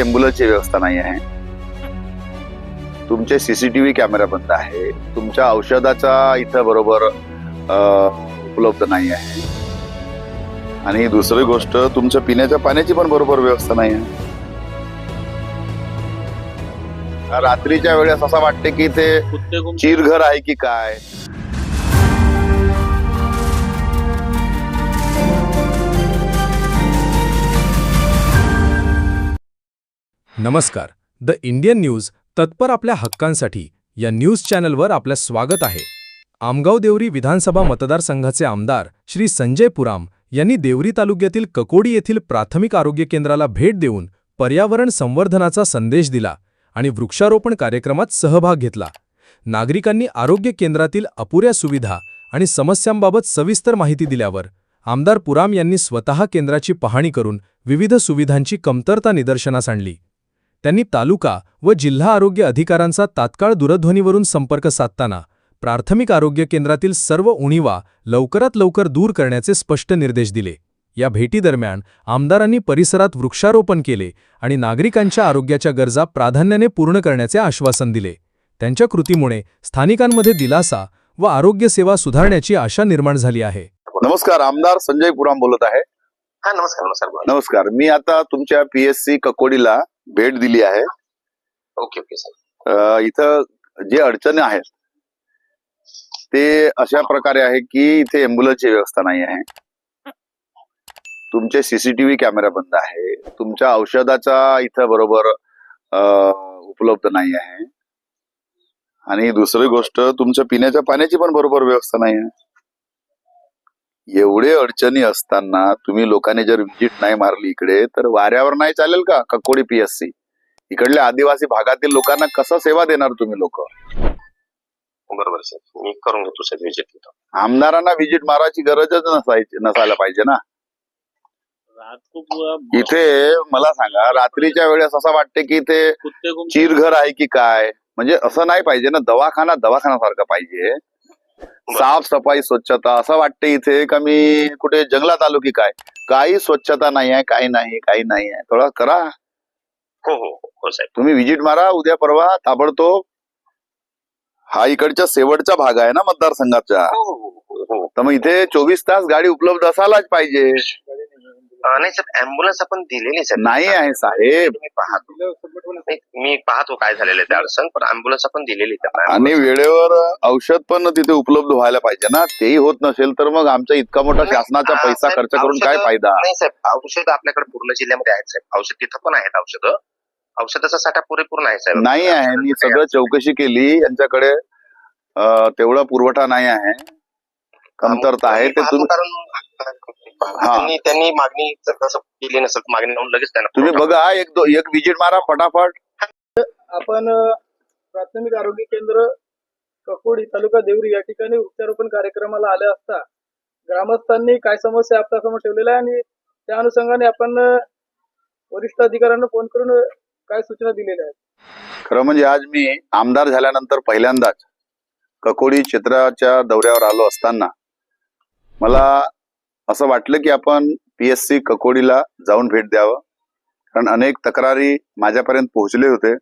एम्ब्युलन्सची व्यवस्था नाही आहे. तुमचे सीसीटीव्ही कॅमेरा बंद आहे. तुमच्या औषधाचा इथं बरोबर उपलब्ध नाही आहे. आणि दुसरी गोष्ट तुमच्या पिण्याच्या पाण्याची पण बरोबर व्यवस्था नाही आहे. रात्रीच्या वेळेस असं वाटते की ते चिरघर आहे की काय? नमस्कार. द इंडियन न्यूज तत्पर आपल्या हक्कांसाठी या न्यूज चॅनलवर आपलं स्वागत आहे. आमगाव देवरी विधानसभा मतदारसंघाचे आमदार श्री संजय पुराम यांनी देवरी तालुक्यातील ककोडी येथील प्राथमिक आरोग्य केंद्राला भेट देऊन पर्यावरण संवर्धनाचा संदेश दिला आणि वृक्षारोपण कार्यक्रमात सहभाग घेतला. नागरिकांनी आरोग्य केंद्रातील अपुऱ्या सुविधा आणि समस्यांबाबत सविस्तर माहिती दिल्यावर आमदार पुराम यांनी स्वतः केंद्राची पाहणी करून विविध सुविधांची कमतरता निदर्शनास आणली. त्यांनी तालुका व जिल्हा आरोग्य अधिकाऱ्यांचा तात्काळ दूरध्वनीवरून संपर्क साधताना प्राथमिक आरोग्य केंद्रातील सर्व उणीवा लवकरात लवकर दूर करण्याचे स्पष्ट निर्देश दिले. या भेटीदरम्यान आमदारांनी परिसरात वृक्षारोपण केले आणि नागरिकांच्या आरोग्याच्या गरजा प्राधान्याने पूर्ण करण्याचे आश्वासन दिले. त्यांच्या कृतीमुळे स्थानिकांमध्ये दिलासा व आरोग्य सेवा सुधारण्याची आशा निर्माण झाली आहे. नमस्कार आमदार संजय पुराम बोलत आहे. हा नमस्कार. नमस्कार मी आता तुमच्या पीएससी ककोडीला भेट दिली आहे. Okay okay sir. अ, इथं जे अडचणी आहेत ते अशा प्रकारे आहे की इथे एम्ब्युलन्सची व्यवस्था नाही आहे. तुमचे सीसीटीव्ही कॅमेरा बंद आहे. तुमच्या औषधाचा इथं बरोबर अ, उपलब्ध नाही आहे. आणि दुसरी गोष्ट तुमच्या पिण्याच्या पाण्याची पण बरोबर व्यवस्था नाही आहे. एवढे अडचणी असताना तुम्ही लोकांनी जर व्हिजिट नाही मारली इकडे तर वाऱ्यावर नाही चालेल का? ककोडी पीएससी इकडल्या आदिवासी भागातील लोकांना कसं सेवा देणार तुम्ही लोक? बरोबर मी करून घेतो विजिट आमदारांना व्हिजिट मारायची गरजच नसायची नसायला पाहिजे ना. रात खूप इथे मला सांगा रात्रीच्या वेळेस असं वाटते की गुम चिरघर आहे की काय? म्हणजे असं नाही पाहिजे ना दवाखाना दवाखान्यासारखं पाहिजे. साफ सफाई स्वच्छता असं वाटते इथे का मी कुठे जंगलात आलो की काय? काही स्वच्छता नाही आहे काही नाही काही नाही आहे. थोडा करा. हो हो हो, साहेब. तुम्ही व्हिजिट मारा उद्या परवा ताबडतोब. हा इकडच्या शेवटचा भाग आहे ना मतदारसंघाचा? हो हो हो, हो. तर मग इथे चोवीस तास गाडी उपलब्ध असायलाच पाहिजे. नाही सर अँब्युलन्स आपण दिलेली सर नाही आहे साहेब. मी पाहतो. नाही, मी पाहतो काय झालेलं आहे ते अडचण पण अँब्युलन्स आपण दिलेली त्यांना आणि वेळेवर औषध पण तिथे उपलब्ध व्हायला पाहिजे ना. तेही होत नसेल तर मग आमचा इतका मोठा शासनाचा पैसा खर्च करून काय फायदा? नाही साहेब औषध आपल्याकडे पूर्ण जिल्ह्यामध्ये आहेत साहेब. औषध तिथं पण आहेत औषधं. औषधाचा साठा पुरेपूर नाही साहेब. नाही आहे मी सगळं चौकशी केली. यांच्याकडे अं, तेवढा पुरवठा नाही आहे. कमतरता आहे ते तुम्ही कारण त्यांनी त्यांनी मागणी केली नसेल मागणी लावून लगेच त्यांना तुम्ही बघा एक दो एक विजिट मारा फटाफट. आपण प्राथमिक आरोग्य केंद्र ककोडी तालुका देवरी या ठिकाणी वृक्षारोपण कार्यक्रमाला आले असता ग्रामस्थांनी काय समस्या आपल्यासमोर ठेवलेल्या आहे आणि त्या अनुषंगाने आपण वरिष्ठ अधिकाऱ्यांना फोन करून काय सूचना दिलेल्या आहेत? खरं म्हणजे आज मी आमदार झाल्यानंतर पहिल्यांदाच ककोडी क्षेत्राच्या दौऱ्यावर आलो असताना मला असं वाटलं की आपण पी एस सी ककोडीला जाऊन भेट द्यावं. कारण अनेक तक्रारी माझ्यापर्यंत पोहोचले होते.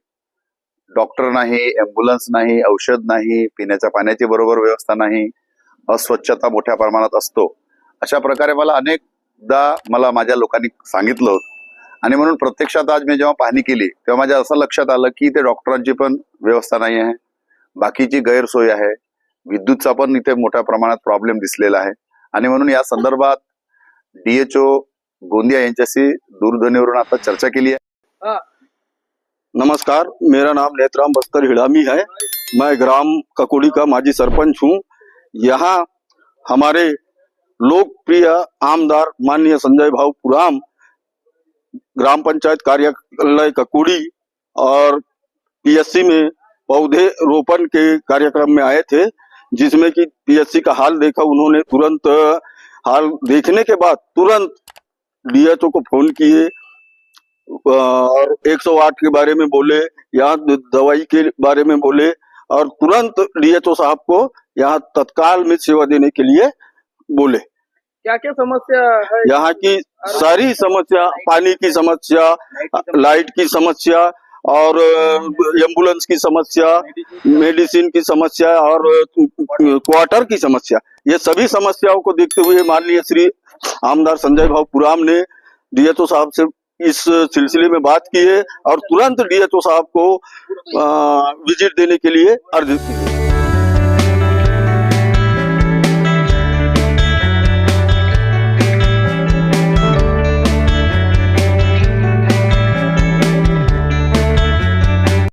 डॉक्टर नाही ॲम्ब्युलन्स नाही औषध नाही पिण्याच्या पाण्याची बरोबर व्यवस्था नाही अस्वच्छता मोठ्या प्रमाणात असतो. अशा प्रकारे मला अनेकदा मला माझ्या लोकांनी सांगितलं. होतं आणि म्हणून प्रत्यक्षात आज मी जेव्हा पाहणी केली तेव्हा माझ्या असं लक्षात आलं की ते डॉक्टरांची पण व्यवस्था नाही आहे. बाकीची गैरसोय आहे. विद्युतचा पण इथे मोठ्या प्रमाणात प्रॉब्लेम दिसलेला आहे. आणि म्हणून या संदर्भात डीएचओ गोंदिया यांच्याशी दूरध्वनीवरून आता चर्चा केली आहे. नमस्कार मेरा नाम नेत्राम बस्तर हिड़ामी है. मैं ग्राम ककुड़ी का माजी सरपंच हूँ। यहाँ हमारे लोकप्रिय आमदार माननीय संजय भाव पुराम ग्राम पंचायत कार्यालय ककुड़ी और पीएससी में पौधे रोपण के कार्यक्रम में आए थे। जिसमें कि पीएससी का हाल देखा उन्होंने तुरंत हाल देखने के बाद तुरंत डीएचओ को फ़ोन किए और 108 के बारे में बोले यहाँ दवाई के बारे में बोले और तुरंत डीएचओ साहब को यहाँ तत्काल में सेवा देने के लिए बोले। क्या क्या समस्या है? यहाँ की सारी समस्या पानी की समस्या। लाइट की समस्या और एंबुलेंस की समस्या मेडिसिन की समस्या और क्वार्टर की समस्या, ये सभी समस्याओं को देखते हुए माननीय श्री आमदार संजय भाव पुराम ने डीएचओ साहब से इस सिलसिले में बात की है और तुरंत डीएचओ साहब को विज़िट देने के लिए अर्जित की है।